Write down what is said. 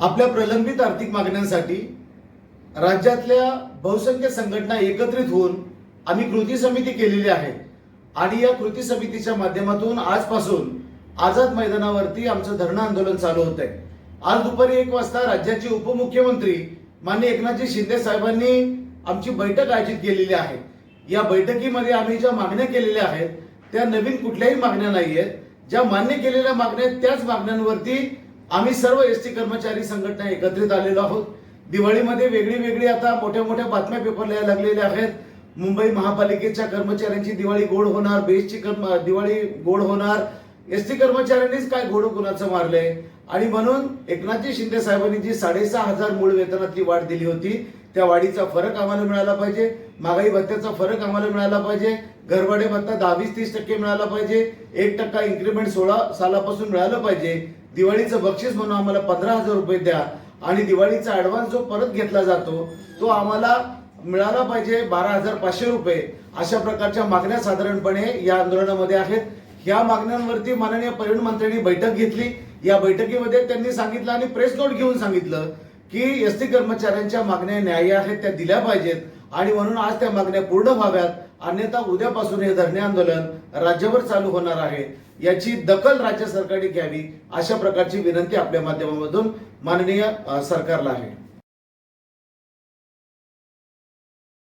आपल्या प्रलंबित आर्थिक मागण्यांसाठी राज्यातल्या बहुसंख्य संघटना एकत्रित होऊन आम्ही कृती समिती केलेली आहे. आणि या कृती समितीच्या माध्यमातून आजपासून आझाद मैदानावरती आमचं धरणं आंदोलन चालू होत आहे. आज दुपारी एक वाजता राज्याचे उपमुख्यमंत्री मान्य एकनाथजी शिंदे साहेबांनी आमची बैठक आयोजित केलेली आहे. या बैठकीमध्ये आम्ही ज्या मागण्या केलेल्या आहेत त्या नवीन कुठल्याही मागण्या नाही आहेत ज्या मान्य केलेल्या मागण्या आहेत त्याच मागण्यांवरती आम्ही सर्व एस टी कर्मचारी संघटना एकत्रित आलेलो आहोत. दिवाळीमध्ये वेगळी वेगळी आता मोठ्या मोठ्या बातम्या पेपरला यायला लागलेल्या आहेत. मुंबई महापालिकेच्या कर्मचाऱ्यांची दिवाळी गोड होणार बेस्टची कर्म दिवाळी गोड होणार. एस टी कर्मचाऱ्यांनीच काय घोडं कुणाचं मारलंय? आणि म्हणून एकनाथजी शिंदे साहेबांनी जी साडेसहा हजार मूळ वेतनातली वाढ दिली होती त्या वाढीचा फरक आम्हाला मिळाला पाहिजे. महागाई भत्त्याचा फरक आम्हाला मिळाला पाहिजे. घरभाडे भत्ता दहावीस तीस टक्के मिळाला पाहिजे. एक टक्का इन्क्रीमेंट सोळा सालापासून मिळालं पाहिजे. दिवाळीचं बक्षीस म्हणून आम्हाला पंधरा हजार रुपये द्या आणि दिवाळीचा ऍडव्हान्स जो परत घेतला जातो तो आम्हाला मिळाला पाहिजे बारा हजार पाचशे रुपये. अशा प्रकारच्या मागण्या साधारणपणे या आंदोलनामध्ये आहेत. या मागण्यांवरती माननीय परिवहन मंत्र्यांनी बैठक घेतली. या बैठकीमध्ये त्यांनी सांगितलं आणि प्रेस नोट घेऊन सांगितलं की एस टी कर्मचाऱ्यांच्या मागण्या न्याय्य आहेत त्या दिल्या पाहिजेत. आणि म्हणून आज त्या मागण्या पूर्ण व्हाव्यात. अन्यथा उद्यापासून हे धरणे आंदोलन राज्यभर चालू होणार आहे. याची दखल राज्य सरकारने घ्यावी अशा प्रकारची विनंती आपल्या माध्यमामधून माननीय सरकारला आहे.